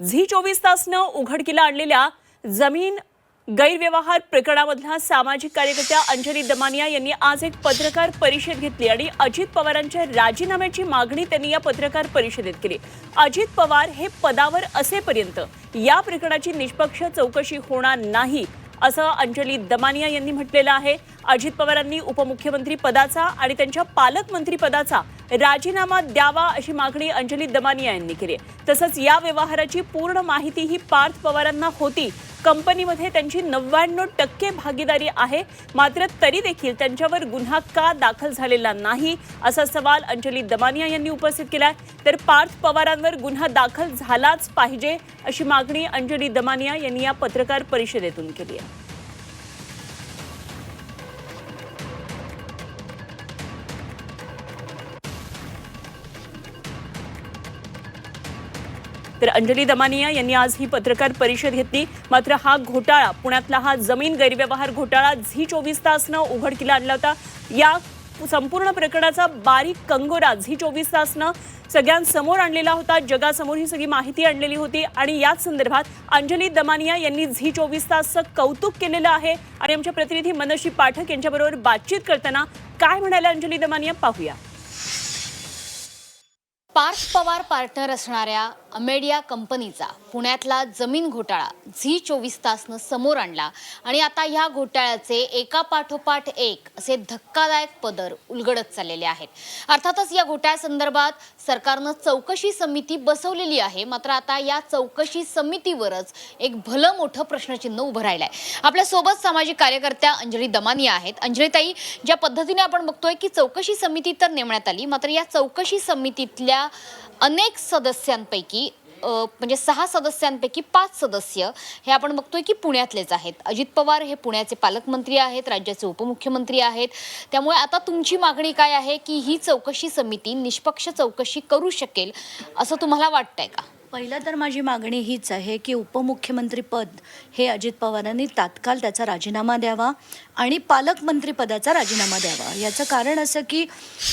Zee चोवीस तासनं उघडकीला आणलेल्या जमीन गैरव्यवहार प्रकरणामधल्या सामाजिक कार्यकर्त्या अंजली दमानिया यांनी आज एक पत्रकार परिषद घेतली आणि अजित पवारांच्या राजीनाम्याची मागणी त्यांनी या पत्रकार परिषदेत केली. अजित पवार हे पदावर असेपर्यंत या प्रकरणाची निष्पक्ष चौकशी होणार नाही असं अंजली दमानिया यांनी म्हटलेलं आहे. अजित पवारांनी उपमुख्यमंत्री पदाचा आणि त्यांच्या पालकमंत्री पदाचा राजीनामा द्यावा अशी मागणी अंजली दमानिया यांनी केली. आहे. तसंच या व्यवहाराची पूर्ण माहिती ही पार्थ पवारांना होती. कंपनीमध्ये त्यांची नव्याण्णव टक्के भागीदारी आहे. मात्र तरी देखील त्यांच्यावर गुन्हा का दाखल झालेला नाही असा सवाल अंजली दमानिया यांनी उपस्थित केलाय. तर पार्थ पवारांवर गुन्हा दाखल झालाच पाहिजे अशी मागणी अंजली दमानिया यांनी या पत्रकार परिषदेतून केली आहे. तर अंजली दमानिया यांनी आज ही पत्रकार परिषद घेतली. मात्र हा घोटाळा पुण्यातला हा जमीन गैरव्यवहार घोटाळा झी चोवीस तासनं उघडकीला आणला होता. या संपूर्ण प्रकरणाचा बारीक कंगोरा झी चोवीस तासनं सगळ्यांसमोर आणलेला होता. जगासमोर ही सगळी माहिती आणलेली होती आणि याच संदर्भात अंजली दमानिया यांनी झी चोवीस तासचं कौतुक केलेलं आहे आणि आमच्या प्रतिनिधी मनशी पाठक यांच्याबरोबर बातचीत करताना काय म्हणाल्या अंजली दमानिया? पाहूया. पार्थ पवार पार्टनर असणाऱ्या अमेडिया कंपनीचा पुण्यातला जमीन घोटाळा झी चोवीस तासनं समोर आणला आणि आता ह्या घोटाळ्याचे एका पाठोपाठ एक असे धक्कादायक पदर उलगडत चाललेले आहेत. अर्थातच या घोटाळ्यासंदर्भात सरकारनं चौकशी समिती बसवलेली आहे. मात्र आता या चौकशी समितीवरच एक भलं मोठं प्रश्नचिन्ह उभं राहिलं आहे आपल्यासोबत सामाजिक कार्यकर्त्या अंजली दमानिया आहेत. अंजलीताई ज्या पद्धतीने आपण बघतोय की चौकशी समिती तर नेमण्यात आली मात्र या चौकशी समितीतल्या अनेक सदस्यांपैकी म्हणजे सहा सदस्यांपैकी पाच सदस्य हे आपण बघतोय की पुण्यातलेच आहेत. अजित पवार हे पुण्याचे पालकमंत्री आहेत राज्याचे उपमुख्यमंत्री आहेत. त्यामुळे आता तुमची मागणी काय आहे की ही चौकशी समिती निष्पक्ष चौकशी करू शकेल असं तुम्हाला वाटतंय का? पहिलं तर माझी मागणी हीच आहे की उपमुख्यमंत्रीपद हे अजित पवारांनी तात्काळ त्याचा राजीनामा द्यावा आणि पालकमंत्रीपदाचा राजीनामा द्यावा. याचं कारण असं की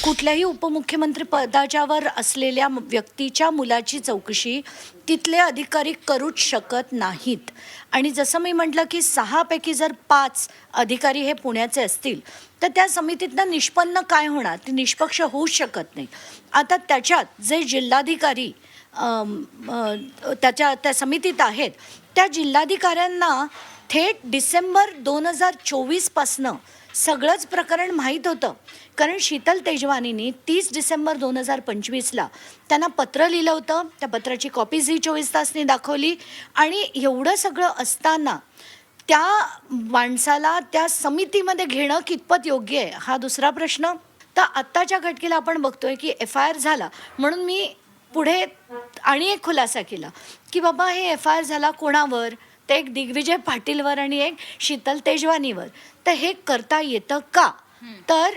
कुठल्याही उपमुख्यमंत्री पदाच्यावर असलेल्या व्यक्तीच्या मुलाची चौकशी तिथले अधिकारी करूच शकत नाहीत. आणि जसं मी म्हटलं की सहापैकी जर पाच अधिकारी हे पुण्याचे असतील तर त्या समितीतनं निष्पन्न काय होणार? ती निष्पक्ष होऊच शकत नाही. आता त्याच्यात जे जिल्हाधिकारी त्याच्या त्या समितीत आहेत. त्या जिल्हाधिकाऱ्यांना थेट डिसेंबर दोन हजार चोवीसपासनं सगळंच प्रकरण माहीत होतं. कारण शीतल तेजवानीनी तीस डिसेंबर दोन हजार पंचवीसला त्यांना पत्र लिहिलं होतं. त्या पत्राची कॉपी झी चोवीस तासनी दाखवली. आणि एवढं सगळं असताना त्या माणसाला त्या समितीमध्ये घेणं कितपत योग्य आहे हा दुसरा प्रश्न. तर आत्ताच्या घटकेला आपण बघतोय की एफ आय आर झाला. म्हणून मी पुढे आणि एक खुलासा केला की बाबा हे एफ आय आर झाला कोणावर? ते एक दिग्विजय पाटीलवर आणि एक शीतल तेजवानीवर. तर हे करता येतं का? तर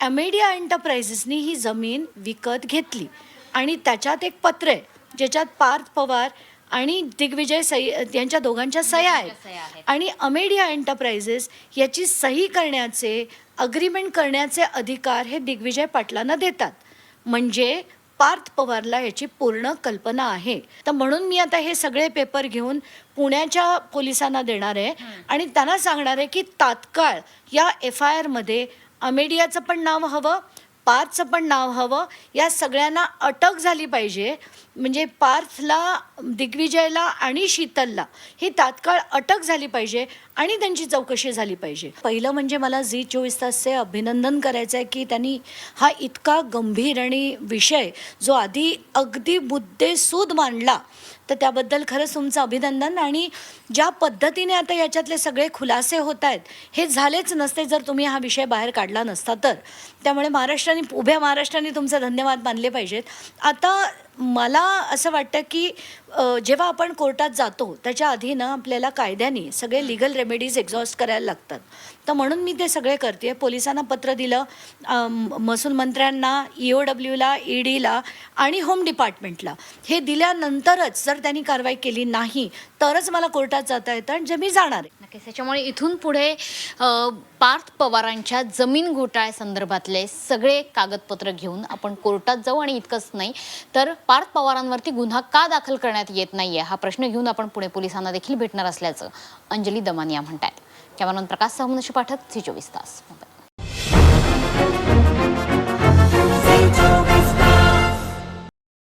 अमेडिया एंटरप्राइजेसनी ही जमीन विकत घेतली. आणि त्याच्यात एक पत्र आहे ज्याच्यात पार्थ पवार आणि दिग्विजय सई यांच्या दोघांच्या सह्या आहेत. आणि अमेडिया एंटरप्राइजेस याची सही करण्याचे अग्रीमेंट करण्याचे अधिकार हे दिग्विजय पाटलांना देतात. म्हणजे पार्थ पवारला याची पूर्ण कल्पना आहे. तर म्हणून मी आता हे सगळे पेपर घेऊन पुण्याच्या पोलिसांना देणार आहे. आणि त्यांना सांगणार आहे की तात्काळ या एफ आय आरमध्ये अमेडियाचं पण नाव हवं पार्थचं पण नाव हवं. या सगळ्यांना अटक झाली पाहिजे. म्हणजे पार्थला दिग्विजयला आणि शीतलला ही तात्काळ अटक झाली पाहिजे आणि त्यांची चौकशी झाली पाहिजे. पहिलं म्हणजे मला झी चोवीस तासचे अभिनंदन करायचं आहे की त्यांनी हा इतका गंभीर आणि विषय जो आधी अगदी मुद्देसूद मांडला तर त्याबद्दल खरंच तुमचं अभिनंदन. आणि ज्या पद्धतीने आता याच्यातले सगळे खुलासे होत आहेत हे झालेच नसते जर तुम्ही हा विषय बाहेर काढला नसता तर. त्यामुळे महाराष्ट्राने उभ्या महाराष्ट्राने तुमचे धन्यवाद मानले पाहिजेत. आता मला असं वाटतं की जेव्हा आपण कोर्टात जातो त्याच्या आधी ना आपल्याला कायद्याने सगळे लिगल रेमेडीज एक्झॉस्ट करायला लागतात. तर म्हणून मी ते सगळे करते पोलिसांना पत्र दिलं महसूल मंत्र्यांना ई ओ डब्ल्यूला ई डीला आणि होम डिपार्टमेंटला हे दिल्यानंतरच जर त्यांनी कारवाई केली नाही तरच मला कोर्टात जाता येतं आणि जे मी जाणार आहे. नक्कीच त्याच्यामुळे इथून पुढे पार्थ पवारांच्या जमीन घोटाळ्यासंदर्भातले सगळे कागदपत्र घेऊन आपण कोर्टात जाऊ आणि इतकंच नाही तर पार्थ पवारांवरती गुन्हा का दाखल करण्यात येत येत नाहीये हा प्रश्न घेऊन आपण पुणे पोलिसांना देखील भेटणार असल्याचं अंजली दमानिया म्हणतात कॅमेरामन प्रकाश सामनशी पाठक झी चोवीस तास मुंबई.